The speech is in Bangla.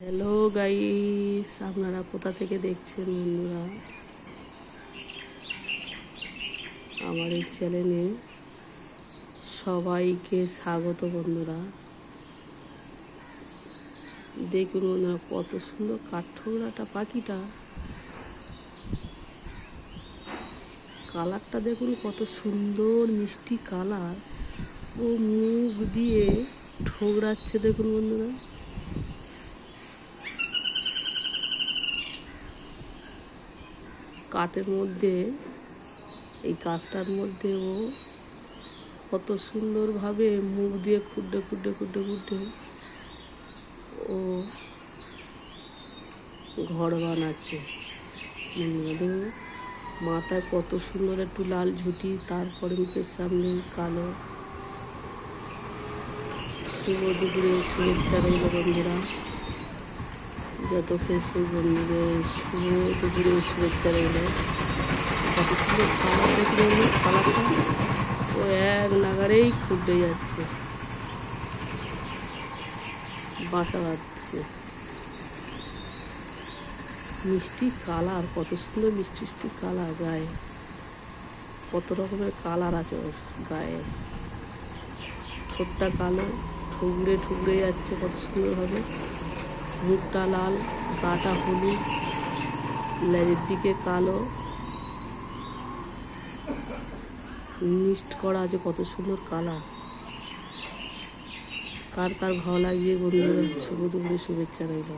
হ্যালো গাইস আপনারা কোথা থেকে দেখছেন বন্ধুরা? আমার এই চ্যানেলে সবাইকে স্বাগত বন্ধুরা। দেখুন বন্ধুরা, কত সুন্দর কাঠঠোকরাটা, পাখিটা। কালারটা দেখুন, কত সুন্দর মিষ্টি কালার ও মুখ দিয়ে ঠোকরাচ্ছে দেখুন বন্ধুরা। কাঠের মধ্যে, এই গাছটার মধ্যে ও কত সুন্দরভাবে মুখ দিয়ে খুঁটে খুঁটে খুঁটে খুঁটে ও ঘর বানাচ্ছে। মাথায় কত সুন্দর একটু লাল ঝুঁটি, তারপরে মুখের সামনে কালো। শুভ দুপুরে শুভেচ্ছা রইল বন্ধুরা। যত ফেসবুক বন্ধুদের শুভ দুপুরে শুভেচ্ছা কত সুন্দর কালার দেখলে ও এক নাগারেই খুঁটে যাচ্ছে। বাসা বাঁধছে। মিষ্টি কালার, কত সুন্দর মিষ্টি মিষ্টি কালার গায়ে। কত রকমের কালার আছে ওর গায়ে। ঠোঁটটা কালো ঠুকরে ঠুকরে যাচ্ছে কত সুন্দরভাবে। মুখটা লাল, গাটা হলুদ, লেজের দিকে কালো। মিক্সড করা আছে কত সুন্দর কালার। কার কার ভালো লাগিয়ে বন্ধুরা? শুভ দুপুরে, শুভেচ্ছা রইল।